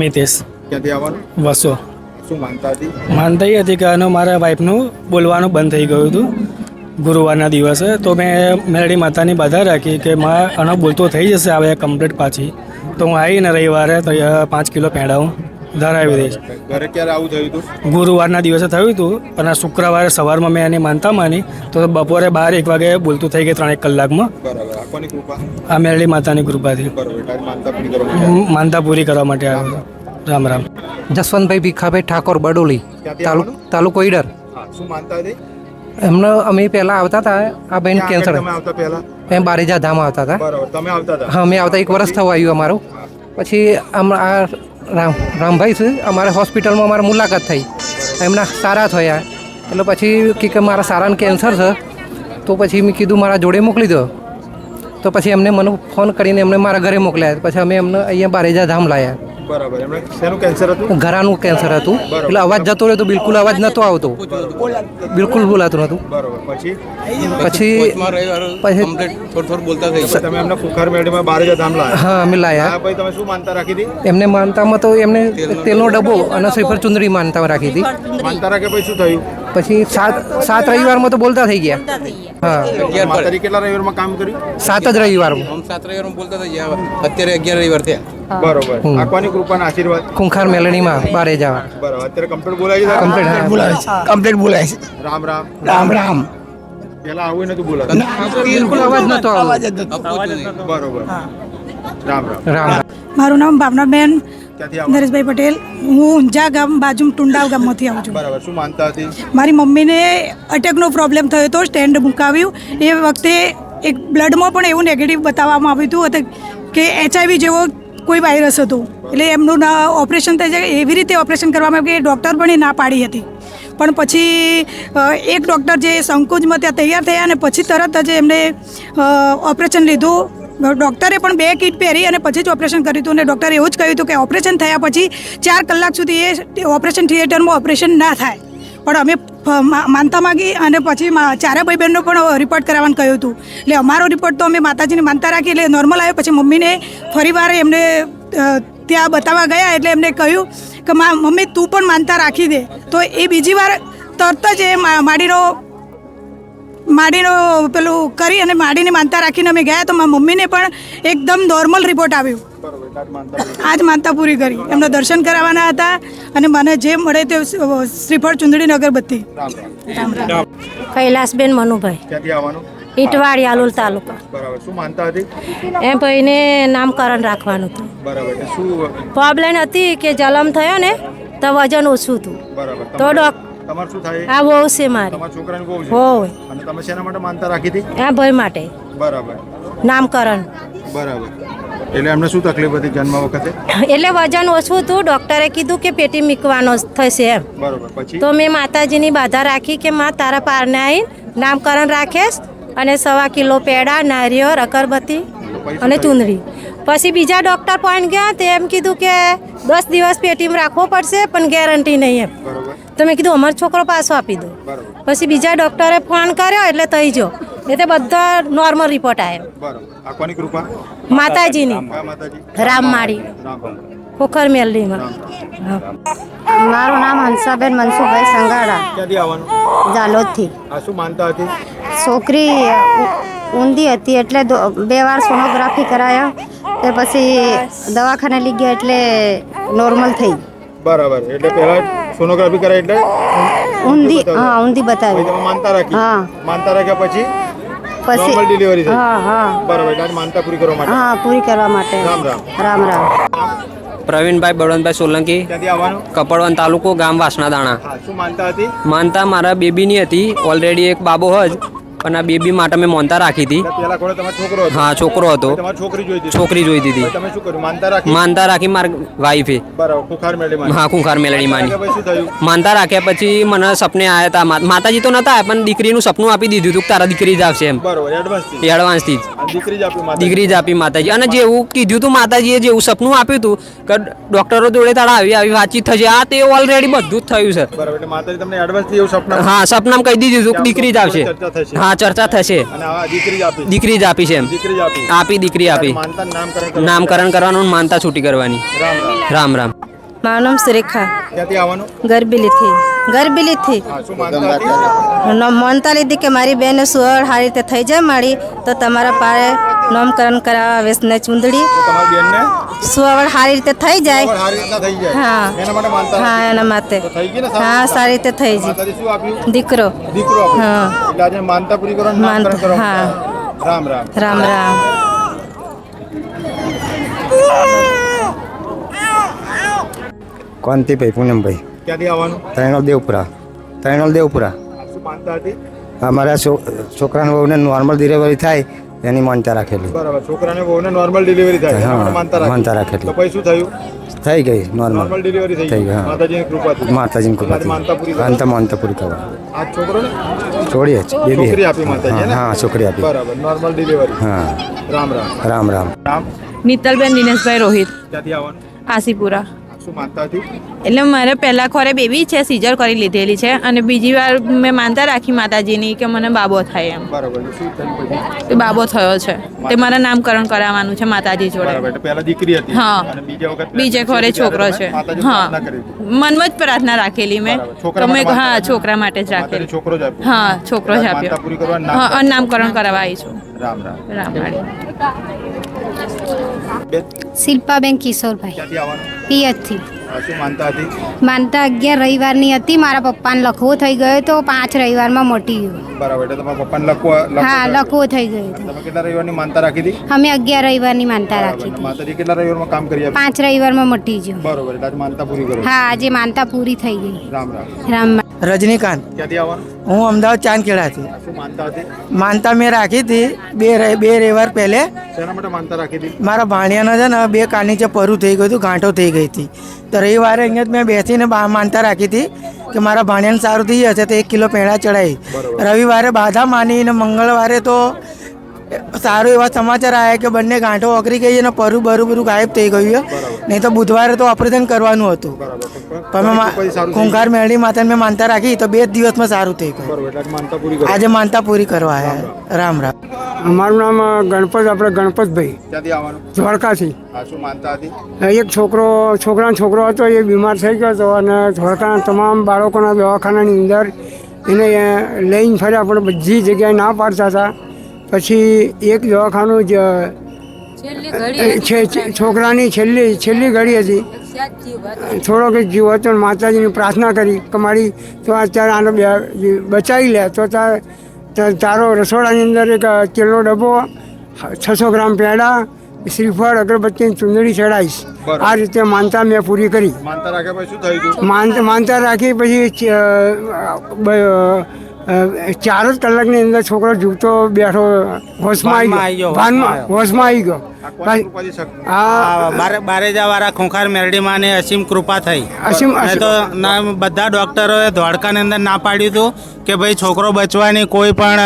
મિતેશ. ક્યાંથી આવવાનું? વસો. શું માનતા હતી? માનતા એ હતી કે આનો મારા વાઈફનું બોલવાનું બંધ થઈ ગયું હતું. ગુરુવારના દિવસે તો મેં મેરડી માતાની બાધા રાખી કે માં આનો બોલતો થઈ જશે આવે કમ્પ્લીટ પાછી. તો હું આવીને રવિવારે પાંચ કિલો પેંડા ધરાવી દઈશ ઘરે ક્યારે આવું થયું હતું? ગુરુવારના દિવસે થયું હતું અને શુક્રવારે સવારમાં મેં એની માનતા માની તો બપોરે બાર એક વાગે બોલતું થઈ ગયું ત્રણ એક કલાકમાં. બરાબર. આ મેરળી માતાની કૃપાથી. માનતા પૂરી કરવા માટે હું માનતા પૂરી કરવા માટે આવ્યો. હતો રામ રામ. જસવંતભાઈ ભીખાભાઈ ઠાકોર બડોલી તાલુકો ઈડર. હા શું માનતા હતી? એમને અમે પહેલાં આવતા હતા આ બેન કેન્સર એમ બારેજા ધામ આવતા હતા. તમે આવતા હતા. હા અમે આવતા એક વર્ષ થવા આવ્યું અમારું. પછી આમ આ રામ રામભાઈ છે. અમારે હોસ્પિટલમાં અમારે મુલાકાત થઈ. એમના સારા થયા. એટલે પછી કે કે મારા સારાને કેન્સર છે. તો પછી મેં કીધું મારા જોડે મોકલી દો. તો પછી એમને મને ફોન કરીને એમને મારા ઘરે મોકલ્યા. પછી અમે એમને અહીંયા બારેજા ધામ લાયા. બરાબર. શેનું કેન્સર હતું? ઘરાનું કેન્સર હતું. એટલે અવાજ જતો રહ્યો તો બિલકુલ અવાજ નતો આવતો. બિલકુલ બોલાતું નતું બરાબર. પછી? પછી પછી થોડું થોડું બોલતા થઈ તમે એમને ફુખાર મેળીમાં બાર હજાર ધામ લાયા? હા અમે લાયા. તમે શું માનતા રાખી હતી? એમને માનતામાં તો એમને તેલનો ડબ્બો અને શ્રીફળ ચુંદડી માનતા રાખી હતી. માનતા રાખે પછી શું થયું? પછી સાત સાત રવિવારમાં તો બોલતા થઈ ગયા. હા. માતાજી કેટલા રવિવારમાં કામ કર્યું? સાત જ રવિવારમાં. આમ સાત રવિવાર બોલતા થઈ ગયા. અત્યારે અગિયાર રવિવાર થયા. બરોબર. કૃપાના આશીર્વાદ. ખૂંખાર મેલણીમાં બારે જવા. બરોબર. અત્યારે કમ્પ્લેટ બોલાવી કમ્પ્લેટ કમ્પ્લીટ હા. કમ્પ્લીટ બોલાય છે. રામ રામ. રામ રામ. પેલા આવું નતું બોલાતું. બિલકુલ અવાજ નતો અવાજ જ નહોતો. બરોબર. રામ રામ. રામ રામ. મારું નામ ભાવનાબેન નરેશભાઈ પટેલ હું ઊંઝા ગામ બાજુ ટુંડાવ ગામમાંથી આવું છું. બરાબર શું માનતા હતી? મારી મમ્મીને અટેકનો પ્રોબ્લેમ થયો હતો સ્ટેન્ડ મુકાવ્યું. એ વખતે એક બ્લડમાં પણ એવું નેગેટિવ બતાવવામાં આવ્યું હતું કે એચઆઈવી જેવો કોઈ વાયરસ હતો. એટલે એમનું ના ઓપરેશન થઈ જાય એવી રીતે ઓપરેશન કરવામાં આવ્યું કે ડૉક્ટર પણ એ ના પાડી હતી. પણ પછી એક ડૉક્ટર જે સંકોચમાં ત્યાં તૈયાર થયા અને પછી તરત જ એમને ઓપરેશન લીધું. ડૉક્ટરે પણ બે કીટ પહેરી અને પછી જ ઓપરેશન કર્યું હતું. અને ડૉક્ટરે એવું જ કહ્યું હતું કે ઓપરેશન થયા પછી ચાર કલાક સુધી એ ઓપરેશન થિયેટરમાં ઓપરેશન ના થાય. પણ અમે માનતા માગી અને પછી ચારે ભાઈ બહેનનો પણ રિપોર્ટ કરાવવાનું કહ્યું હતું. એટલે અમારો રિપોર્ટ તો અમે માતાજીને માનતા રાખી એટલે નોર્મલ આવ્યો. પછી મમ્મીને ફરીવાર એમને ત્યાં બતાવવા ગયા એટલે એમને કહ્યું કે, મા, મમ્મી, તું પણ માનતા રાખી દે. તો એ બીજી વાર તરત જ એ માડીનો માડીનો પેલું કરી અને માડીને માનતા રાખીને અમે ગયા તો મારા મમ્મીને પણ એકદમ નોર્મલ રિપોર્ટ આવ્યો. આજ માનતા પૂરી. કરી. એમના દર્શન કરાવવાના હતા અને મને જે મળે તે શ્રીફળ ચુંદડી અગરબત્તી. રામ રામ. કૈલાસબેન મનુભાઈ. ઈટવાડી આલોલ તાલુકા. બરાબર. શું માનતા હતી? એમ ભાઈને નામકરણ રાખવાનું હતું. પ્રોબ્લેમ હતી કે જલમ થયો ને તો વજન ઓછું હતું. તો ડોક્ટર ડોક તમારે શું થાય? આ બહુ છે મારી. તમારા છોકરાને બહુ છે? હોય અને તમે શેના માટે માનતા રાખી હતી? આ ભાઈ માટે. બરાબર. નામકરણ. બરાબર. એટલે એમને શું તકલીફ હતી જન્મ વખતે? એટલે વજન ઓછું હતું. ડૉક્ટરે કીધું કે પેટી મૂકવાનો થશે એમ. બરોબર. પછી? તો મેં માતાજીની બાધા રાખી કે માં તારા પારને આવીને નામકરણ રાખીશ અને સવા કિલો પેડા નારિયેળ અગરબત્તી અને ચૂંદડી પછી બીજા ડૉક્ટર પોઈન્ટ ગયા તે એમ કીધું કે દસ દિવસ પેટીમાં રાખવો પડશે પણ ગેરંટી નહીં એમ. તો મેં કીધું અમારો છોકરો પાછો આપી દો. પછી બીજા ડૉક્ટરે ફોન કર્યો એટલે થઈ જો. એટલે બધા નોર્મલ રિપોર્ટ આવ્યો બરોબર. આંકવાની કૃપા? માતાજીની. રામમાળી રામ રામ ખોખર મેલડીમાં. મારું નામ હંસાબેન મનસુખભાઈ સંગાડા. જાલોદથી. શું માનતા હતી? છોકરી ઊંધી હતી એટલે બે વાર સોનોગ્રાફી કરાયા. તે પછી દવાખાને લઈ ગયા એટલે નોર્મલ થઈ. બરાબર એટલે પહેલા સોનોગ્રાફી કરાય એટલે ઊંધી હા ઊંધી બતાવી. તમે માનતા રાખી. હા. માનતા રાખ્યા પછી પછી નોર્મલ ડિલિવરી થઈ. હા હા. બરાબર એટલે માનતા પૂરી કરવા માટે. હા પૂરી કરવા માટે. રામ રામ. રામ રામ. પ્રવીણભાઈ બળવંતભાઈ સોલંકી ક્યાંથી કપડવન તાલુકો ગામ વાસણા દાણા. માનતા હતી? માનતા મારા બેબીની હતી. ઓલરેડી એક બાબો જ પણ આ બેબી માટે મેં મોનતા રાખી હતી. હા છોકરો હતો. છોકરી શું કર્યું? માનતા રાખી? માર વાઈફે હા ખુંખાર મેલડી માની માનતા રાખ્યા પછી મને સપને આવ્યા હતા માતાજી તો નતા પણ દીકરીનું સપનું આપી દીધું હતું તારા દીકરી જ આવશે એમ. એડવાન્સથી. દીકરી જ આપી માતાજી. અને જેવું કીધું હતું માતાજીએ જેવું સપનું આપ્યું હતું કે ડોક્ટરો જોડે તારા આવી આવી વાતચીત થશે. આ તે ઓલરેડી બધું જ થયું છે. હા સપનામ કહી દીધું દીકરી જ આવશે. થશે. હા ચર્ચા થશે. દીકરી જ આપી. દીકરી જ આપી છે એમ. આપી. આપી દીકરી આપી. નામકરણ કરવાનું. માનતા છૂટી કરવાની. રામ રામ. મારું નામ સુરેખા. ગરબીલીથી. ગરબીલીથી. માનતા માનતા લીધી કે મારી બેન સુવડ સારી રીતે થઈ જાય મારી તો તમારા પાસે નામકરણ કરાવવા વેસને ચૂંદડી સુવડ સારી રીતે થઈ જાય. ખબર સારી રીતના થઈ જાય. હા. એના માટે માનતા હા એના માટે. હા સારી રીતે થઈ જાય દીકરો. દીકરો હા. માનતા પૂરી કરવાનું માનતા, કરવાનું રામ રામ. રામ રામ. કોંતીભાઈ પૂનમભાઈ. ક્યાંથી આવવાનું? ત્રણોલ દેવપુરા. ત્રણોલ દેવપુરા. અમારા છોકરાનું છોકરાના બહુને નોર્મલ ડિલિવરી થાય એની માનતા રાખેલી. બરાબર છોકરાને બહુને નોર્મલ ડિલિવરી થાય હા, માનતા રાખી. માનતા રાખેલી. તો પછી શું થયું? થઈ ગઈ નોર્મલ નોર્મલ ડિલિવરી થઈ થઈ ગઈ. માતાજીની કૃપાથી. માતાજીની માનતા પૂરી કૃપાથી. માનતા માનતા પૂરી કરવા આ છોકરોને? છોડીએ જ બેબી. છોકરી આપી માતાજી હા, હા છોકરી આપી. બરાબર નોર્મલ ડિલિવરી હા. રામ રામ. રામ રામ. રામ. નિતલબેન દિનેશભાઈ રોહિત. ક્યાંથી આવવાનું? આસીપુરા માનતા એટલે મારે પહેલાં ખોરે બેબી છે સીઝર કરી લીધેલી છે અને બીજી વાર મેં માનતા રાખી માતાજીની કે મને બાબો થાય એમ. બરાબર બાબો થયો છે. તે મારે નામકરણ કરાવવાનું છે માતાજી જોડે. પહેલા દીકરી હતી. હા. બીજા વખત બીજે ખોરે છોકરો છે. હા. મનમાં જ પ્રાર્થના રાખેલી મેં. તમે તો મેં હા છોકરા માટે જ રાખેલી. છોકરો હા છોકરો જ આપ્યો. હા અને નામકરણ કરાવવા આવી છું રામ રામ રામવાડી બેન શિલ્પાબેન કિશોરભાઈ ક્યાંથી આવવાનું પિયતથી આ શું માનતા હતી માનતા અગિયાર રવિવારની હતી મારા પપ્પાને લખવો થઈ ગયો તો પાંચ રવિવારમાં મોટી ગયો બરાબર એટલે તમારા પપ્પાને લખવા હા લખવો થઈ ગયો તો તમે કેટલા રવિવારની માનતા રાખી હતી? અમે અગિયાર રવિવારની માનતા રાખી બરાબર. હતી માતાજી કેટલા રવિવારમાં કામ કરી આપ્યું પાંચ રવિવારમાં મોટી ગયો બરોબર એટલે આજે માનતા પૂરી કરો. હા આજે માનતા પૂરી થઈ ગઈ. રામ રામ. રામ રજનીકાંત. ક્યાંથી આવવાનું હું અમદાવાદ ચાંદખેડાથી. શું માનતા હતી? માનતા મેં રાખી હતી બે બે રવિવાર પહેલે. શેના માટે માનતા રાખી હતી? મારા ભાણિયાના છે ને બે કાન નીચે પરું થઈ ગયું હતું ગાંઠો થઈ ગઈ હતી. તો રવિવારે અહીંયા જ મેં બેસીને માનતા રાખી હતી કે મારા ભાણિયાને સારું થઈ જશે તો એક કિલો પેણા ચડાવી. રવિવારે બાધા માની ને મંગળવારે તો સારું એવા સમાચાર આવ્યા કે બંને ગાંઠો ઓગરી ગઈ અને પરું બરું બરું ગાયબ થઈ ગયું છે. નહીં તો બુધવારે તો ઓપરેશન કરવાનું હતું. પણ ખૂંખાર મેળી માતાને મેં માનતા રાખી તો બે જ દિવસમાં સારું થઈ ગયું. આજે માનતા પૂરી કરો. આજે માનતા પૂરી કરવા આવ્યા રામ રામ. અમારું નામ ગણપત આપણે ગણપતભાઈ. ધોળકાથી આ શું માનતા હતી? એક છોકરો છોકરાનો છોકરો હતો એ બીમાર થઈ ગયો હતો અને ધોળકાના તમામ બાળકોના દવાખાનાની અંદર એને લઈને ફર્યા પણ બધી જગ્યાએ ના પાડતા હતા. પછી એક દવાખાનું જ છોકરાની છેલ્લી છેલ્લી ઘડી હતી. થોડોક જીવ હતો માતાજીની પ્રાર્થના કરી કે મારી તો અત્યારે આને બચાવી લે તો તાર તારો રસોડાની અંદર એક તેલનો ડબ્બો છસો ગ્રામ પેંડા શ્રીફળ અગરબત્તીની ચુંદડી ચડાવીશ. આ રીતે માનતા મેં પૂરી કરી. માનતા રાખી પછી ચાર જ કલાકની અંદર છોકરો જૂતો બેઠો હોશમાં આવી ગયો ભાનમાં હોશમાં આવી ગયો. બારે ખોખાર મેરડીમાં ને અસીમ કૃપા થઈ. અસીમ તો ના બધા ડોક્ટરોએ દ્વારકાની અંદર ના પાડ્યું હતું કે ભાઈ છોકરો બચવાની કોઈ પણ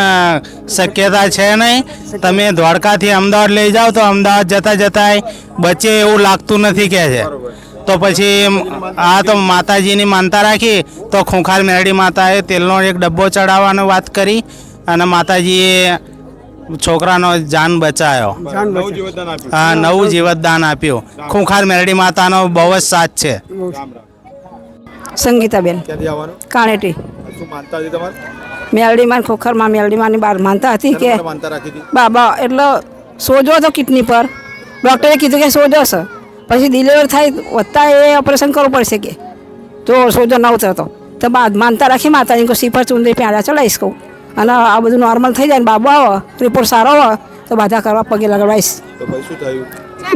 શક્યતા છે નહીં. તમે દ્વારકાથી અમદાવાદ લઈ જાઓ તો અમદાવાદ જતા જતાય બચે એવું લાગતું નથી કે છે. તો પછી આ તો માતાજીની માનતા રાખી તો ખોખાર મેરડી માતાએ તેલનો એક ડબ્બો ચડાવવાનો વાત કરી અને માતાજીએ છોકરાનો જાન બચાયો. નવું જીવતદાન આપ્યું. હા નવું જીવતદાન આપ્યું. ખૂંખાર મેરડી માતાનો બહુ જ સાથ છે. સંગીતાબેન. કાણેટી. મેલડીમાં ખોખરમાં મેલડીમાંની બહાર માનતા હતી હતી? બાબા એટલે સોજો હતો કિડની પર. ડૉક્ટરે કીધું કે સોજો છે પછી ડિલિવર થાય વધતા એ ઓપરેશન કરવું પડશે કે. તો સોજો ન ઉતરતો. તો બાદ માનતા રાખી માતાજી કોઈ સીપર ચુંદરી પ્યાડા ચડાવીશ કહું. અને આ બધું નોર્મલ થઈ જાય ને બાબુ આવો રિપોર્ટ સારો આવે તો બાધા કરવા પગે લગાડાવીશ તો પછી શું થયું?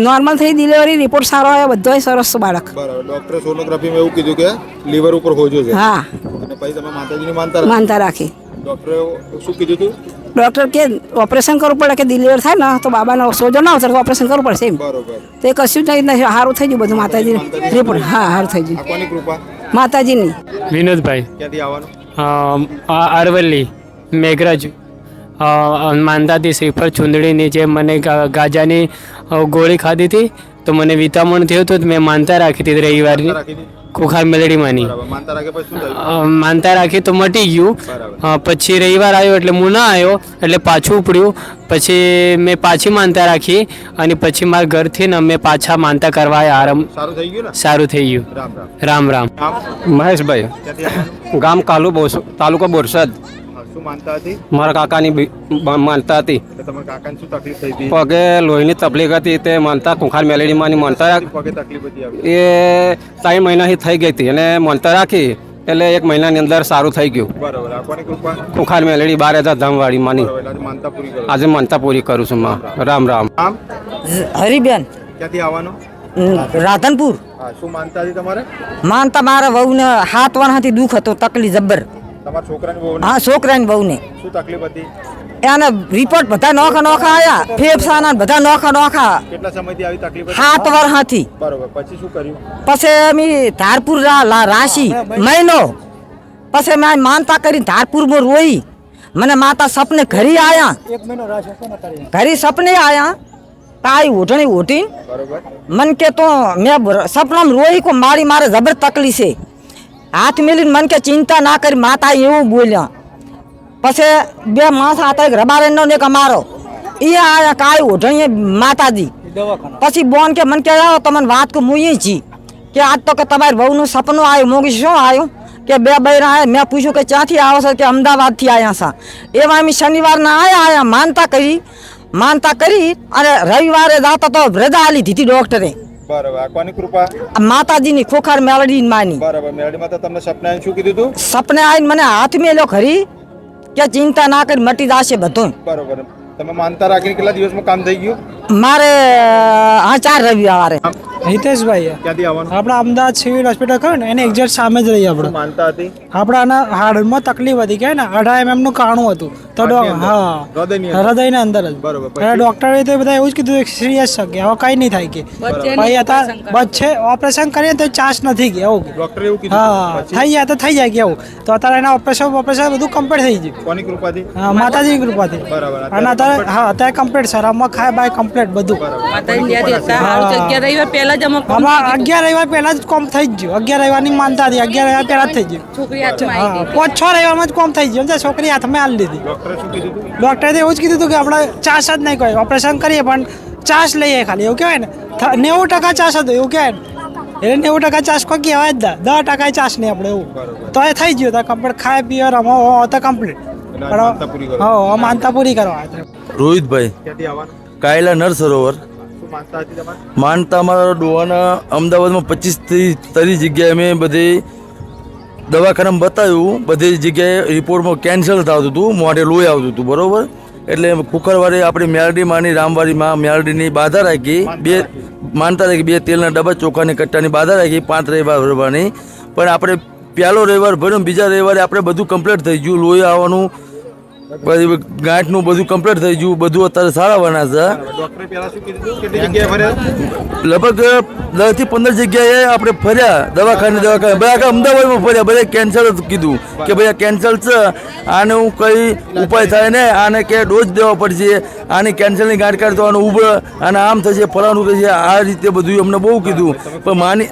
નોર્મલ થઈ ડિલિવરી રિપોર્ટ સારો આવે બધો સરસ બાળક. ડોક્ટરે સોનોગ્રાફીમાં એવું કીધું કે લીવર ઉપર હોજો છે. હા. અને પછી તમે માતાજીની માનતા રાખી. માનતા રાખી. ડોક્ટરે શું કીધું હતું ડૉક્ટર કે ઓપરેશન કરવું પડે કે ડિલિવર થાય ને તો બાબાનો સોજો ના આવશે તો ઓપરેશન કરવું પડશે એમ તો તે કશું જ નહીં સારું થઈ ગયું બધું માતાજી. રિપોર્ટ હા સારું થઈ ગયું. આ કોની કૃપા? માતાજીની. વિનોદભાઈ. ક્યાંથી આવવાનું? અમ, આ અરવલ્લી મેઘરાજ. માનતાથી શ્રીફળ ચૂંદડીની જે મને ગાજાની ગોળી ખાધી હતી તો મને વિતામણ થયું હતું તો મેં માનતા રાખી હતી રવિવારની. ખુખાર મેલેડીમાંની. માનતા રાખે તો મટી ગયું. પછી રવિવાર આવ્યો એટલે હું ના આવ્યો એટલે પાછું ઉપડ્યું. પછી મેં પાછી માનતા રાખી અને પછી મારા ઘરથી ને અમે પાછા માનતા કરવા આરામ સારું થઈ ગયું ને? સારું થઈ ગયું. રામ રામ. મહેશભાઈ ગામ કાલુ બોસ તાલુકો બોરસદ. શું માનતા હતી? મારા કાકાની માનતા હતી. તમારા કાકાને શું તકલીફ થઈ હતી? પગે લોહીની તકલીફ હતી તે માનતા કુંખાર મેલેડીમાંની માનતા પગે તકલીફ હતી એ ત્રણ મહિનાથી થઈ ગઈ હતી અને માનતા રાખી એટલે એક મહિનાની અંદર સારું થઈ ગયું. બરાબર. મેલડી કુંખાર મેલેડી બાર હજાર ધામવાળી માની આજે માનતા પૂરી કરો. છું માં. રામ રામ. હરિબેન. ક્યાંથી આવવાનું? રાધનપુર. શું માનતા હતી તમારે? માનતા મારા વહુને હાથ વાળાથી દુઃખ હતો તકલીફ જબ્બર. તમારા છોકરાની બહુ હા છોકરાની વહુને. શું તકલીફ હતી? એને રિપોર્ટ બધા નોખા નોખા આયા. ફેફસાના બધા નોખા નોખા. કેટલા સમયથી આવી તકલીફ હતી? હાથ વર્ષથી. બરોબર. પછી શું કર્યું? પછી અમે ધારપુર રાશી મહિનો. પછી મેં માનતા કરી ધારપુરમાં રોઈ. મને માતા સપને ઘરે આયા. ઘરે સપને આયા. તાઈ ઓઢણી ઓઢી બરોબર. મન કે તો મેં સપનામાં રોઈ કો મારી મારે જબર તકલીફ છે. હાથ મેલીને મન કે ચિંતા ના કરી માતા એવું બોલ્યા. પછી બે માણસ હતા એક રબારેનો ને એક અમારો. એ આયા કાંઈ ઓઢણીએ માતાજી પછી બોન કે મન કે આવો તમને વાત કે હું અહીં છી. કે આજ તો કે તમારી વહુનું સપનું આવ્યું મોગી શું આવ્યું? કે બે બૈરા આવ્યા મેં પૂછ્યું કે ક્યાંથી આવો છો? કે અમદાવાદથી આવ્યા સા એવા અમે શનિવારના આવ્યા આયા માનતા કરી માનતા કરી અને રવિવારે જાતા તો રજા આલી દીધી ડોક્ટરે બરોબર. કૃપા? માતાજીની ખોખાર મેલડી માની. બરાબર. મેરડીમાં માતા તમને સપના શું કીધું હતું સપને આવીને મને હાથ મેલ્યો ખરી કે ચિંતા ના કરી મટી જશે બધું. બરોબર. તમે માનતા રાખીને કેટલા દિવસમાં કામ થઈ ગયું? મારે હા ચાર રવિવારે. હિતેશભાઈ ક્યાંથી આવવાનું? આપણા અમદાવાદ સિવિલ હોસ્પિટલ ખરું ને એને એક્ઝેક્ટ સામે જ રહીએ આપણે. માનતા હતી? આપણાના હાડમાં તકલીફ હતી કે ને અઢાર એમ નું કાણું હતું. તો? હા. હૃદયની અંદર? જ. બરોબર, ડોક્ટરે તો બધા એવું જ કીધું સિરિયસ છે કે હવે કઈ નહીં થાય કે. ભાઈ અત્યારે બચ્ચે ઓપરેશન કરીએ તો ચાન્સ નથી કે એવું ડોક્ટરે એવું કીધું હા થઈ જાય તો થઈ જાય કે એવું. તો અત્યારે એના ઓપરેશન ઓપરેશન બધું કમ્પ્લીટ થઈ ગયું. કોની કૃપાથી? હા માતાજીની કૃપાથી. બરાબર. અને અત્યારે હા અત્યારે કમ્પ્લીટ સર આમાં ખાય બાય કમ્પ્લીટ બધું. આમાં અગિયાર રવિવાર પહેલા જ કોમ થઈ જ ગયું. અગિયાર રવિવારની માનતા હતી. અગિયાર રવિવાર પહેલા જ થઈ ગયું. હા પાંચ છ રવિવારમાં જ કોમ થઈ ગયું. છોકરી હાથમાં હાલ દીધી ડોક્ટરે શું કીધું હતું? ડોક્ટરે તો એવું જ કીધું હતું કે આપણે ચાસ જ નહીં કોઈ ઓપરેશન કરીએ પણ ચાસ લઈએ ખાલી એવું કહેવાય ને? નેવું ટકા ચાસ હતું એવું કહેવાય ને? એટલે નેવું ટકા ચાસ કોઈ કહેવાય જ દા દસ ટકા ચાસ નહીં આપણે એવું. તો એ થઈ ગયું તો કમ્પ્લીટ ખાય પીએ રમો તો કમ્પ્લીટ પણ હા માનતા પૂરી કરવા રોહિતભાઈ ક્યાંથી કાયલા નર સરોવર. માનતા અમારા ડોવાના અમદાવાદમાં પચીસથી ત્રીસ જગ્યાએ અમે બધી દવાખાનામાં બતાવ્યું બધી જગ્યાએ રિપોર્ટમાં કેન્સલ થતું હતું મોઢે લોહી આવતું હતું બરોબર? એટલે કુકરવારે આપણી મેરડી માની રામવાડીમાં મેરડીની બાધા રાખી બે માનતા રાખી બે તેલના ડબ્બા ચોખાની કટ્ટાની બાધા રાખી પાંચ રવિવાર ભરવાની. પણ આપણે પહેલો રવિવાર ભર્યો બીજા રવિવારે આપણે બધું કમ્પ્લીટ થઈ ગયું લોહી આવવાનું પછી ગાંઠનું બધું કમ્પ્લીટ થઈ ગયું. બધું અત્યારે સારા બના છે. લગભગ દસથી પંદર જગ્યાએ આપણે ફર્યા દવાખાને દવાખાને. બધા આખા અમદાવાદમાં ફર્યા. બધા કેન્સર કીધું કે ભાઈ આ કેન્સર છે. આને હું કઈ ઉપાય થાય ને? આને કે ડોઝ દેવો પડશે. આની કેન્સરની ગાંઠ કાઢતો આનું ઉભર અને આમ થશે ફલાણું થશે. આ રીતે બધું અમને બહુ કીધું. પણ માની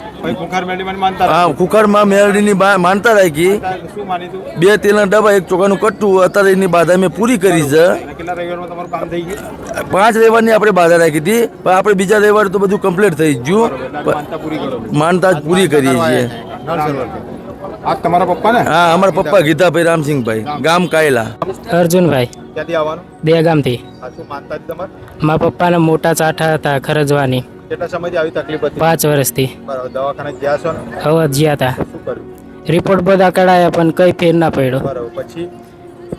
હા કુકરમાં મેરડીની બા- માનતા રાખી. બે તેલના ડબ્બા એક ચોખાનું કટ્ટું અત્યારે એની બાધા મેં પૂરી કરી છે. પાંચ રવિવારની આપણે બાધા રાખી હતી પણ આપણે બીજા રવિવારે તો બધું કમ્પ્લીટ થઈ ગયું. માનતા પૂરી કરીએ છીએ. આ તમારા પપ્પા ને હા અમારા પપ્પા ગીતાભાઈ રામસિંહભાઈ ગામ કાયલા. અર્જુનભાઈ ક્યાંથી આવવાનું? બે ગામથી આ શું માનતા હતી મારા પપ્પાના મોટા ચાઠા હતા ખરજવાની. કેટલા સમયથી આવી તકલીફ હતી? પાંચ વર્ષથી. બરાબર દવાખાને ગયા છો ને? હવે જ્યાં હતા શું કર્યું? રિપોર્ટ બધા કઢાયા પણ કઈ ફેર ના પડ્યો. પછી?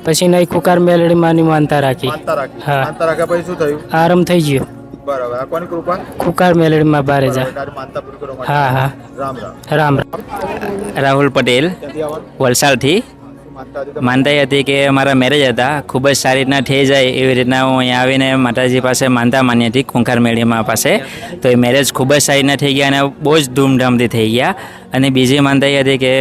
પછી નહીં કુકાર મેલડી માની માનતા રાખી. માનતા રાખી. હા. માનતા રાખ્યા પછી શું થયું? આરામ થઈ ગયો. બરાબર. આ કોની કૃપા? કુકાર મેલડીમાં બારે જા. હા હા. રામ રામ. રામ રામ. રાહુલ પટેલ વલસાડથી. માનતા હતી કે મારા મેરેજ હતા. ખૂબ જ સારી રીતના થઈ જાય એવી રીતના હું અહીંયા આવીને માતાજી પાસે માનતા માની હતી કુંખાર મેળીમાં પાસે. તો એ મેરેજ ખૂબ જ સારી રીતના થઈ ગયા અને બહુ જ ધૂમધામથી થઈ ગયા. અને બીજી માનતા એ હતી કે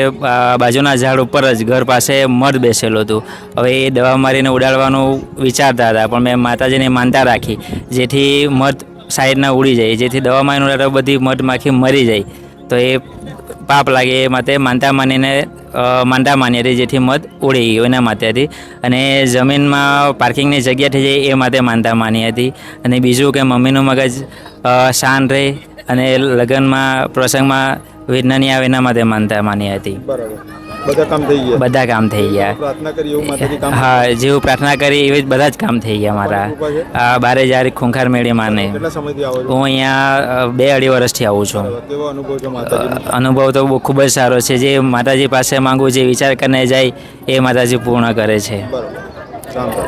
બાજુના ઝાડ ઉપર જ ઘર પાસે મધ બેસેલું હતું. હવે એ દવા મારીને ઉડાડવાનું વિચારતા હતા, પણ મેં માતાજીની માનતા રાખી. જેથી મધ સાઈડના ઉડી જાય. જેથી દવા મારીને ઉડાડે બધી મધ માખી મરી જાય. તો એ પાપ લાગે એ માટે માનતા માનીને માનતા માની હતી જેથી મત ઉડી ગયું એના માટે હતી. અને જમીનમાં પાર્કિંગની જગ્યા થઈ જાય એ માટે માનતા માની હતી. અને બીજું કે મમ્મીનું મગજ શાંત રહે અને લગ્નમાં, પ્રસંગમાં નહીં આવે એના માટે માનતા માની હતી. બરાબર. બધા કામ થઈ ગયા. બધા કામ થઈ ગયા. પ્રાર્થના કરી એવું માતાજી કામ હા જેવું પ્રાર્થના કરી એવી જ બધા જ કામ થઈ ગયા મારા. આ બારે જારી ખુંખાર મેળી માને. કેટલા સમયથી આવો હું અહીંયા બે અઢી વર્ષથી આવું છું. કેવો અનુભવ છે અનુભવ તો બહુ ખૂબ જ સારો છે. જે માતાજી પાસે માંગુ જે વિચાર કરીને જાય એ માતાજી પૂર્ણ કરે છે.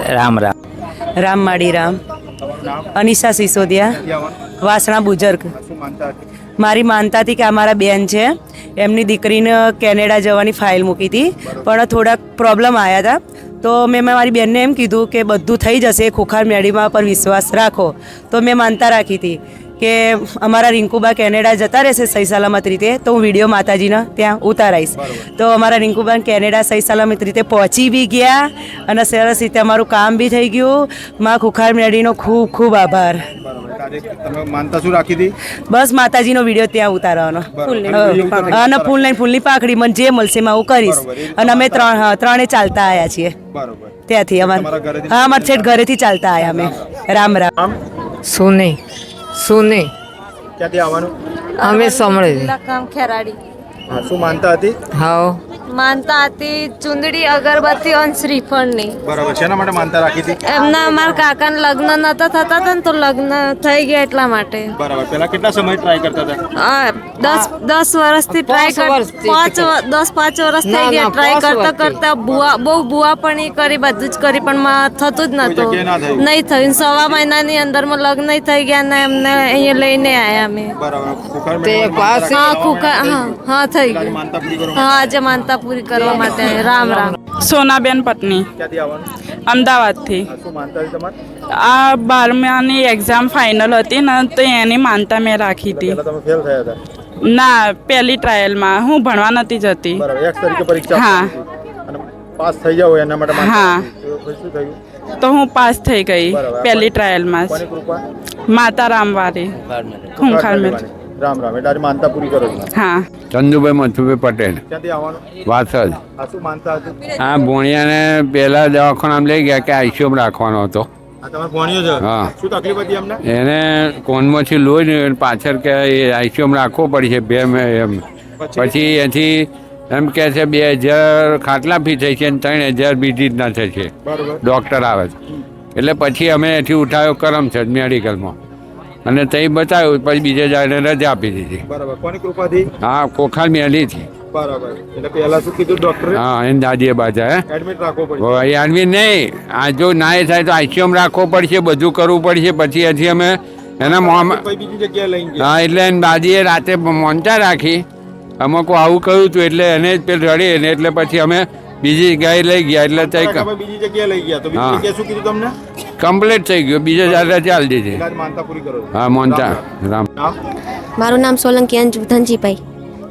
રામ રામ. રામ માડી રામ. અનિશા સિસોદિયા. વાસણા બુજર્ગ. શું માનતા હતી? મારી માનતા હતી કે આ મારા બેન છે. એમની દીકરીને કેનેડા જવાની ફાઇલ મૂકી હતી. પણ થોડાક પ્રોબ્લેમ આવ્યા હતા તો મેં મારી બેનને એમ કીધું કે બધું થઈ જશે ખોખાર મેળીમાં પર વિશ્વાસ રાખો. તો મેં માનતા રાખી હતી કે અમારા રિંકુબા કેનેડા જતા રહેશે સહી સલામત રીતે તો હું વીડિયો માતાજીના ત્યાં ઉતારાઈશ. તો અમારા રિંકુબા કેનેડા સહી સલામત રીતે પહોંચી બી ગયા અને સરસ રીતે અમારું કામ બી થઈ ગયું. માં ખુખાર મેળીનો ખૂબ ખૂબ આભાર. આજે તમે માનતા શું રાખી હતી? બસ માતાજીનો વીડિયો ત્યાં ઉતારવાનો. હા, અને ફૂલ લઈને ફૂલની પાકડી મને જે મળશે એમાં હું કરીશ. અને અમે ત્રણ હા, ત્રણે ચાલતા આવ્યા છીએ. ત્યાંથી અમારે હા અમાર છેઠ ઘરેથી ચાલતા આવ્યા અમે. રામ રામ. સોની. સોની. ક્યાંથી આવવાનું? અમે સાંભળે ખેરાડી. હા શું માનતા હતી? હાઓ માનતા હતી ચુંદડી અગરબત્તી અને શ્રીફળની. બરાબર. શેના માટે માનતા રાખી હતી? એમના અમારા કાકાના લગ્ન નતા થતા હતા ને તો લગ્ન થઈ ગયા એટલા માટે. બરાબર. પેલા કેટલા સમય ટ્રાય કરતા હતા? આ દસ દસ વર્ષથી ટ્રાય કર પાંચ દસ પાંચ વર્ષ થઈ ગયા ટ્રાય કરતા કરતા બુઆ બહુ બુઆ પણ એ કરી બધું જ કરી પણ માં થતું જ નતું. નહીં થયું. સવા મહિનાની અંદરમાં લગ્ન થઈ ગયા ને એમને અહીંયા લઈને આવ્યા અમે. બરાબર. ખોખાર તે પાસે હા ખુકા હા હા થઈ ગયું. હા આજે માનતા પૂરી કરવા માટે રામ રામ. સોનાબેન પત્ની. અમદાવાદથી. હા શું માનતા હતી તમારે? આ બારમાની એક્ઝામ ફાઇનલ હતી ને તો એની માનતા મેં રાખી હતી. પેલા તમે ફેલ થયા હતા? ના પહેલી ટ્રાયલમાં હું ભણવા નથી જતી. બરાબર. એક્સ તરીકે પરીક્ષા હા. પાસ થઈ જાવ એના માટે હા. તો શું થયું? તો હું પાસ થઈ ગઈ પહેલી ટ્રાયલમાં માતા રામવારી ખૂંખાર મેળ રામ રામ. એટલે આજે માનતા પૂરી કરો છો? હા. ચંદુભાઈ મથુભાઈ પટેલ. ક્યાંથી આવવાનું? વાસદ. આ શું માનતા હતી આ ભોણિયાને પહેલા દવાખાનામાં લઈ ગયા કે આઈસીયુમાં રાખવાનો હતો. આ તમે ભણ્યો છો? હા. શું તકલીફ હતી અમને એને કોનમાંથી લોહી ને પાછળ કે આઈસીયુમાં રાખવો પડશે બે મે- એમ. પછી? એથી એમ કે છે બે હજાર ખાટલા ફી થઈ છે અને ત્રણ હજાર બીજી રીતના થશે બરાબર. ડૉક્ટર આવે છે. એટલે પછી અમે એથી ઉઠાવ્યો કરમ છે મેડિકલમાં. અને તે બતાવ્યું પછી બીજે જાય રજા આપી દીધી. બરાબર. કોની કૃપાથી? હા કોખાલ મેલી થી બરાબર. એટલે પહેલા શું કીધું ડોક્ટરે હા એને દાદીએ બાજા હે? એડમિટ રાખવો પડશે. ઓ, નહીં. આ જો નાય થાય તો આઈસીયુમાં રાખવો પડશે બધું કરવું પડશે. પછી એથી અમે એના મોં બીજી જગ્યાએ લઈ ગયા? હા એટલે એને દાદીએ રાતે મોનતા રાખી. અમુક આવું કહ્યું હતું એટલે એને જ પેલ રડી એટલે પછી અમે બીજી જગ્યાએ લઈ ગયા એટલે બીજી જગ્યાએ લઈ ગયા. તો બીજી હા. જગ્યાએ શું કીધું તમને? કમ્પ્લીટ થઈ ગયો. બીજા જાતે ચાલી દીધી. હા મોનતા. રામ મારું નામ સોલંકી અંજુ ધનજીભાઈ.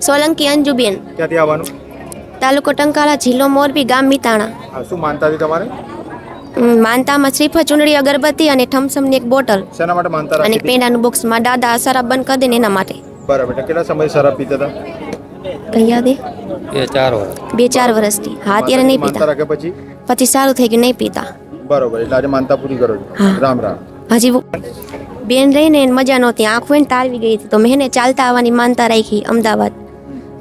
સોલંકી અંજુબેન. ક્યાંથી આવવાનું? તાલુકો ટંકારા જિલ્લો મોરબી ગામ મિતાણા. શું માનતા હતી તમારે? માનતામાં શ્રીફળ ચૂંડળી અગરબત્તી અને થમસમની એક બોટલ શેના માટે માનતા અને પેંડાનું બોક્સમાં દાદા શરાબ બંધ કરી દે એના માટે. બરાબર કેટલા સમય શરાબ પીતા હતા? એ? એ ચાર વર્ષ બે ચાર વર્ષથી હા અત્યારે નહીં પીતા. પછી? પછી સારું થઈ ગયું નહીં પીતા. બરોબર એટલે આજે માનતા પૂરી કરો રામ રામ. હજી બેન રહીને એને મજા નહોતી. આંખ હોય ને તારવી ગઈ હતી. તો મેં એને ચાલતા આવવાની માનતા રાખી અમદાવાદ.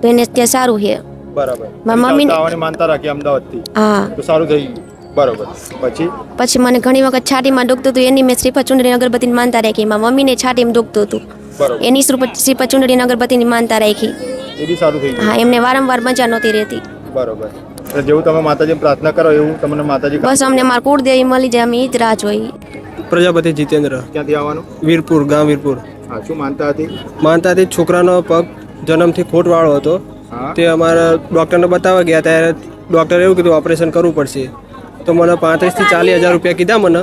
તો એને ત્યાં સારું છે. બરાબર. મારા મમ્મીને- આવવાની માનતા રાખી અમદાવાદથી. હા. તો સારું થઈ ગયું. બરોબર. પછી? પછી મને ઘણી વખત છાતીમાં દુખતું હતું. એની મેં શ્રીફળ ચૂંદડીની અગરબત્તીની માનતા રાખી. મારા મમ્મીને છાતીમાં દુખતું હતું. એની શ્રી ચૂંદડીની અગરબત્તીની માનતા રાખી. એ બી સારું થઈ હા એમને વારંવાર મજા નહોતી રહેતી. બરોબર. એટલે જેવું તમે માતાજી પ્રાર્થના કરો એવું તમને માતાજી બસ અમને મારા કુળદેવી મળી જાય અમે એ જ રાહ જોઈ. પ્રજાપતિ જીતેન્દ્ર. ક્યાંથી આવવાનું? વીરપુર ગામ વીરપુર. હા શું માનતા હતી? માનતા હતી છોકરાનો પગ જન્મથી ખોટવાળો હતો. તે અમારા ડૉક્ટરને બતાવવા ગયા ત્યારે ડૉક્ટરે એવું કીધું ઓપરેશન કરવું પડશે. તો મને પાંત્રીસથી ચાલીસ હજાર રૂપિયા કીધા મને.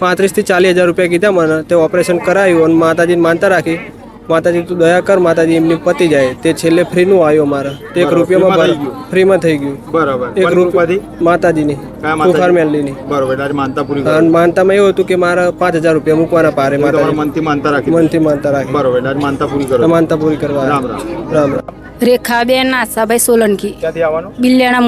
પાંત્રીસથી ચાલીસ હજાર રૂપિયા કીધા મને. તે ઓપરેશન કરાયું અને માતાજીને માનતા રાખી. માતાજી તું દયા કર માતાજી એમની પતી જાય. તે છેલ્લે ફ્રીનું આવ્યો મારા. તે એક રૂપિયામાં ફ્રીમાં થઈ ગયું? બરાબર. એક કોની રૂપિયા માતાજીની. કુખાર મેલડીની. બરોબર એટલે માનતા પૂરી અને માનતામાં એવું હતું કે મારા પાંચ હજાર રૂપિયા મૂકવાના પારે મારા મનથી માનતા રાખી. મનથી માનતા રાખી. બરોબર એટલે માનતા પૂરી કરવા માનતા પૂરી કરવા. રામ રામ. રામ રામ. રેખાબેન આશાભાઈ સોલંકી. ક્યાંથી આવવાનું?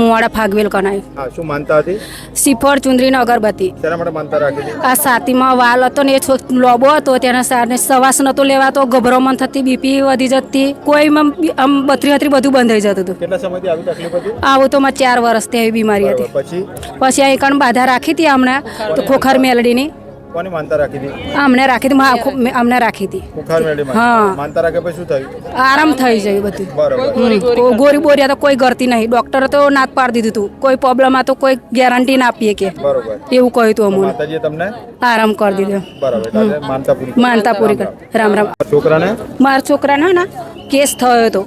મુવાડા ફાગવેલ કનાય હા શું માનતા હતી? શ્રીફળ ચુંદરીને અગરબત્તી. શેના માટે માનતા રાખી આ સાતીમાં વાલ હતો ને એ લોબો હતો તેના સારને સવાસ નતો લેવાતો મન થતી બીપી વધી જતી કોઈમાં આમ બત્રી હતરી બધું બંધ થઈ જતું હતું. કેટલા સમયથી આવી તકલીફ હતી? આવું તો મારે ચાર વર્ષથી આવી બીમારી હતી. પછી? પછી આ એકણ બાધા રાખી હતી હમણાં તો ખોખર મેલડીની. કોની માનતા રાખી હતી? અમને રાખી હતી અમને રાખી હતી. બુખાર મેળી હા. માનતા રાખે પછી શું થયું? આરામ થઈ જાય બધું. બરોબર. ગોરી બોરિયા તો કોઈ ગરતી નહીં. ડોક્ટરે તો નાત પાડી દીધું હતું કોઈ પ્રોબ્લેમ આ તો કોઈ ગેરંટી ના આપીએ કે. બરોબર. એવું કહ્યું હતું અમને. માતાજીએ તમને આરામ કરી દીધો. બરોબર. માનતા પૂરી માનતા પૂરી કર. રામ રામ છોકરાને? મારા છોકરાને ને કેસ થયો હતો.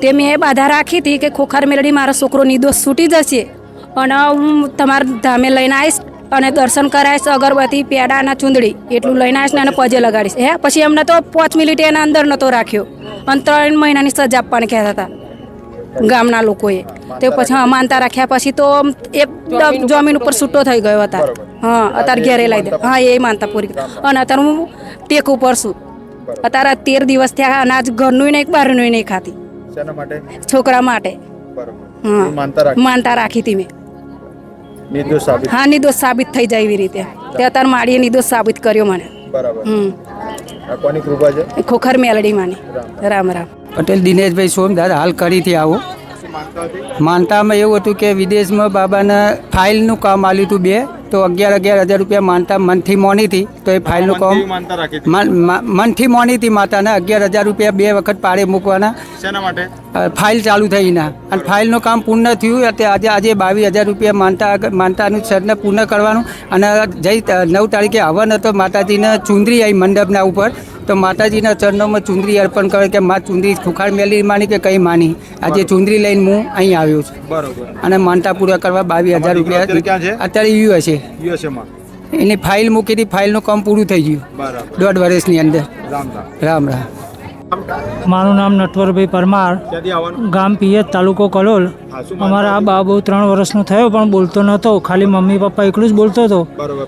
તે મેં એ બાધા રાખી હતી કે ખોખાર મેળડી મારો છોકરો નિર્દોષ છૂટી જશે. અને હું તમારા ધામે લઈને આવીશ. અને દર્શન કરાવીશ અગરબત્તી પેડા અને ચૂંદડી. એટલું લઈને આવીશ ને અને પજે લગાડીશ. હે? પછી એમને તો પાંચ મિનિટ એના અંદર નહોતો રાખ્યો. અને ત્રણ મહિનાની સજા આપવાની કહેતા હતા ગામના લોકોએ. તે પછી હા, માનતા રાખ્યા. પછી તો એકદમ જમીન ઉપર છૂટો થઈ ગયો હતા. હા અત્યારે ઘેરે લઈ દે. હા એ માનતા પૂરી અને અત્યારે હું ટેક ઉપર છું. અત્યારે તેર દિવસ થયા અનાજ ઘરનું નહીં બહારનું નહીં ખાતી. છોકરા માટે. માનતા રાખી હતી મેં. નિર્દોષ સાબિત હા નિર્દોષ સાબિત થઈ જાય એવી રીતે. તે અત્યારે માડીએ નિર્દોષ સાબિત કર્યો મને. બરાબર. હમ. આ કોની કૃપા છે? ખોખર મેલડી માની રામ. રામ પટેલ દિનેશભાઈ સોમદાર હાલ કરીથી આવો. માનતામાં એવું હતું કે વિદેશમાં બાબાને ફાઇલનું કામ આવ્યું હતું બે તો અગિયાર અગિયાર હજાર રૂપિયા માનતા મનથી મોની હતી તો એ ફાઇલનું કામ મનથી મન- હતી માતાને અગિયાર હજાર રૂપિયા બે વખત પાડે મૂકવાના. ફાઇલ ચાલુ થઈ ના અને ફાઇલનું કામ પૂર્ણ થયું એટલે આજે આજે બાવીસ હજાર રૂપિયા માનતા માનતાનું સરને પૂર્ણ કરવાનું. અને જઈ નવ તારીખે હવન હતો માતાજીને ચુંદરી આવી મંડપના ઉપર. તો માતાજીના ચરણોમાં ચુંદરી અર્પણ કરે કે મા ચુંદરી ખુખાર મેલી માની કે કંઈ માની? આજે ચુંદરી લઈને હું અહીં આવ્યો છું. બરોબર. અને માનતા પૂરા કરવા બાવીસ હજાર રૂપિયા અત્યારે યુ હશે યુએસએમાં. એની ફાઇલ મૂકી હતી ફાઇલનું કામ પૂરું થઈ ગયું. દોઢ વર્ષની અંદર. રામ રામ. રામ રામ. મારું નામ નટવરભાઈ પરમાર. ગામ પિયત તાલુકો કલોલ. અમારા આ બાબુ ત્રણ વર્ષનો થયો પણ બોલતો નહોતો. ખાલી મમ્મી પપ્પા એકલું જ બોલતો હતો.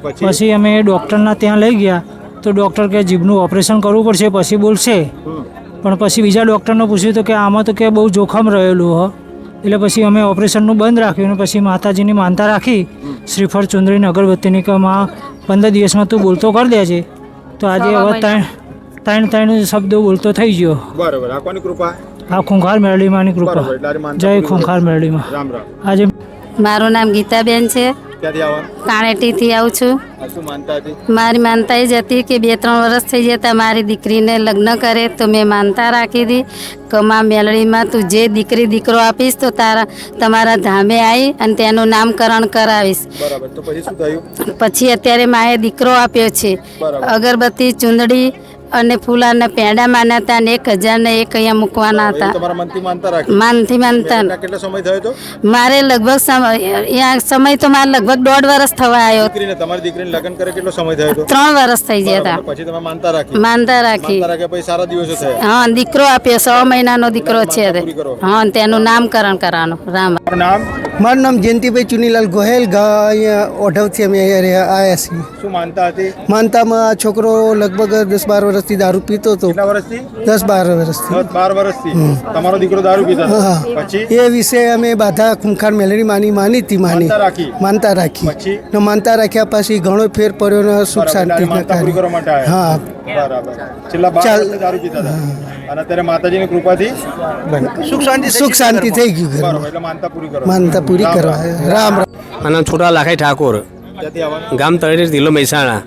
પછી? પછી અમે ડૉક્ટરના ત્યાં લઈ ગયા. તો ડૉક્ટર કે જીભનું ઓપરેશન કરવું પડશે પછી બોલશે. પણ પછી બીજા ડૉક્ટરને પૂછ્યું તો કે આમાં તો કે બહુ જોખમ રહેલું હ. એટલે પછી અમે ઓપરેશનનું બંધ રાખ્યું અને પછી માતાજીની માનતા રાખી. શ્રીફળ ચુંદરીની અગરબત્તીની કે માં પંદર દિવસમાં તું બોલતો કરી દેજે. તો આજે હવે ત્રણ ત્રણ ત્રણ શબ્દો બોલતો થઈ ગયો. બરાબર. આપવાની કોની કૃપા. આ ખૂંખાર મેળવીમાંની કૃપા. જય ખૂંખાર કરી. રામ રામ. આજે મારું નામ ગીતાબેન છે. કાણેટીથી આવું છું. મારી માનતા એ જ હતી કે બે ત્રણ વર્ષ થઈ જતા મારી દીકરીને લગ્ન કરે તો મેં માનતા રાખી હતી કે માં મેલડીમાં તું જે દીકરી દીકરો આપીશ તો તારા તમારા ધામે આવી અને તેનું નામકરણ કરાવીશ. પછી અત્યારે માએ દીકરો આપ્યો છે. અગરબત્તી ચુંદડી અને ફૂલાના પેંડા માના હતા અને એક હજાર ને એક અહીંયા મૂકવાના હતા. મનથી માનતા મારે લગભગ સમય તો મારે લગભગ દોઢ વર્ષ થવા આવ્યો દીકરીને તમારી દીકરીને લગ્ન કરે કેટલો સમય થયો તો? ત્રણ વર્ષ થઈ ગયા હતા. પછી તમે માનતા રાખી. માનતા રાખી. પછી સારા દિવસો થયા. હા દીકરો આપ્યો સો મહિનાનો દીકરો છે હા તેનું નામકરણ કરવાનું રામ. નામ? મારું નામ જયંતિભાઈ ચુનીલાલ ગોહેલ અહીંયા ઓઢવથી અમે અહીંયા આવ્યા છીએ. શું માનતા હતી? માનતામાં આ છોકરો લગભગ દસ બાર વર્ષથી દારૂ પીતો હતો. દસ બાર વર્ષથી. બાર વર્ષથી? તમારો દીકરો દારૂ પીતો પછી? એ વિશે અમે બાધા ખૂંખાર મેલડી માની માની હતી માની. માનતા રાખી? ને માનતા રાખ્યા પછી ઘણો ફેર પડ્યો ને સુખ શાંતિ હા. બરાબર. છેલ્લા બાર દારૂ પીતા હતા? અને અત્યારે માતાજીની કૃપાથી સુખ શાંતિ સુખ શાંતિ થઈ ગયું બરોબર એટલે માનતા પૂરી કરવા માનતા પૂરી રામ કરવા. રામ. રામ. અને છોટા લાખાઈ ઠાકોર ગામ તળેટી જિલ્લો મહેસાણા.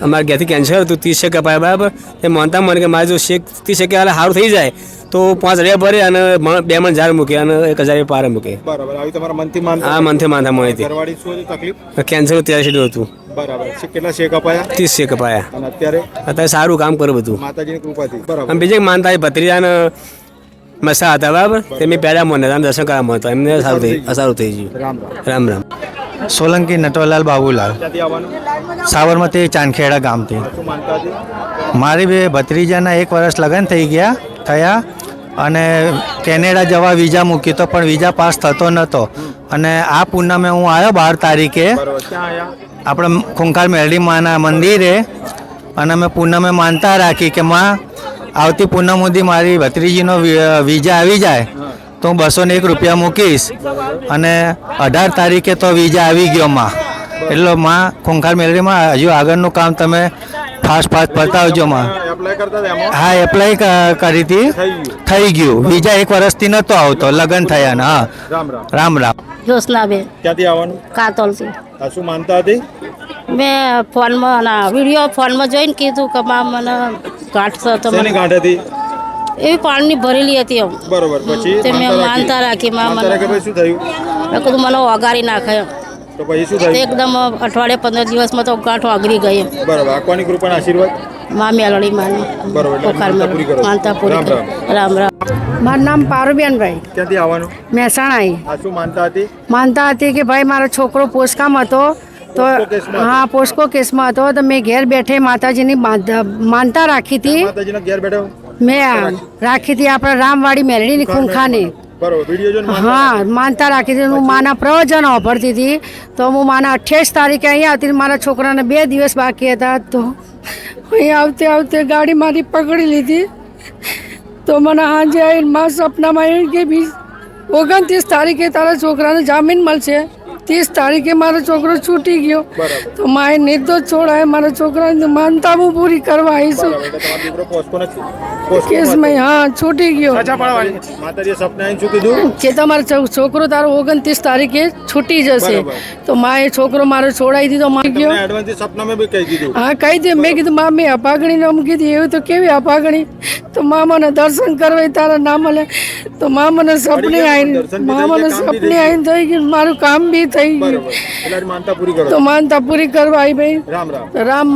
અમારે ઘેરથી કેન્સર હતું ત્રીસ ટકા પાયા બરાબર એ માનતા મને કે મારે જો શેક ત્રીસ ટકા હાલે સારું થઈ જાય તો પાંચ હજાર ભરે અને બે મણ ઝાડ મૂકે અને એક હજાર પારે મૂકે બરાબર આવી તમારા મનથી માનતા આ મનથી માનતા મળી હતી તકલીફ કેન્સર ત્યાંસી હતું બરાબર કેટલા શેક અપાયા ત્રીસ શેક પાયા અને અત્યારે? અત્યારે સારું કામ કરે બધું। માતાજીની કૃપાથી બરાબર. અને બીજે એક માનતા ભત્રીજાને મસા હતા બરાબર? તે મેં પહેલાં મને રામ દર્શન કરવા હતા. એમને સારું થઈ સારું થઈ ગયું. રામ રામ. સોલંકી નટવરલાલ બાબુલાલ. સાબરમતી ચાંદખેડા ગામથી. મારી બે ભત્રીજાના એક વર્ષ લગ્ન થઈ ગયા થયા અને કેનેડા જવા વિઝા મૂકી તો પણ વિઝા પાસ થતો નહોતો અને આ પૂનમે હું આવ્યો બાર તારીખે. આપણે ખુંખાર મેરડી માના મંદિરે. અને મેં પૂનમે માનતા રાખી કે માં આવતી પૂનમ સુધી મારી ભત્રીજીનો વિઝા આવી જાય. તો હું બસો ને એક રૂપિયા મૂકીશ અને અઢાર તારીખે તો વિઝા આવી ગયો માં. એટલે માં ખુંખાર મેલરીમાં હજુ આગળનું કામ તમે ફાસ્ટ ફાસ્ટ પતાવજો માં. હા એપ્લાય કરી હતી થઈ ગયું. વિઝા એક વર્ષથી નહોતો આવતો લગ્ન થયા ને હા. રામ રામ. રામ રામ. ક્યાંથી આવવાનું? કાતોલથી. આ શું માનતા હતી? મેં ફોનમાં ના વીડિયો ફોનમાં જોઈને કીધું કે મા મને ગાંઠ તો મને ગાંઠ હતી? એવી પાણીની ભરેલી હતી એમ. બરોબર પછી તે મેં માનતા રાખી. માં મને શું થયું? મેં કીધું મને ઓગાળી નાખે એમ. તો પછી શું થયું? એકદમ અઠવાડિયે પંદર દિવસમાં તો ગાંઠ ઓગળી ગઈ એમ. બરોબર આકવાની કૃપાના આશીર્વાદ? મા મેલડી માની. બરોબર માનતા પૂરી કરો. રામ રામ. મારું નામ પારુબેનભાઈ. ક્યાંથી આવવાનું? મહેસાણા શું માનતા હતી? માનતા હતી કે ભાઈ મારો છોકરો પોસ્કામ હતો તો હા પોસ્કો કેસમાં હતો તો મેં ઘેર બેઠે માતાજીની માનતા- માનતા રાખી હતી. માતાજીના ઘેર બેઠો મેં રાખી હતી આપણા રામવાડી મેલડીની ખૂંખાની. હા માનતા રાખી હતી. હું માના પ્રવચન વાપરતી હતી. તો હું માના અઠ્યાવીસ તારીખે અહીંયા હતી મારા છોકરાને બે દિવસ બાકી હતા. તો અહીં આવતે આવતે ગાડી મારી પકડી લીધી. તો મને સાંજે આવીને મા સપનામાં એમ કે ઓગણત્રીસ તારીખે તારા છોકરાને જામીન મળશે. ત્રીસ તારીખે મારો છોકરો છૂટી ગયો તો માએ નિર્દોષ છોડાય મારા છોકરાની માનતા હું પૂરી કરવા આવીશું એટલે તમારો દીકરો પોસ્કોને પોસ્કો કેસમાં હા છૂટી ગયો. માતાજીએ સપને આવીને શું કીધું? કે તમારો છો- છોકરો તારો ઓગણત્રીસ તારીખે છૂટી જશે. બરાબર. તો માએ છોકરો મારો છોડાવી દીધો માં ગયો. તમને એડવાન્સથી સપનામાં બી કહી દીધું. હા કહી દે મેં કીધું મા મેં અપાગણીને આમ કીધી એવું તો કેવી અપાગણી? તો મા મને દર્શન કરવા તારા ના મળે તો મા મને સપને આવીને મા મને સપને આવીને થઈ ગયું મારું કામ બી થઈ કરો. તો માનતા પૂરી કરવા આવી ભાઈ. રામ રામ. રામ.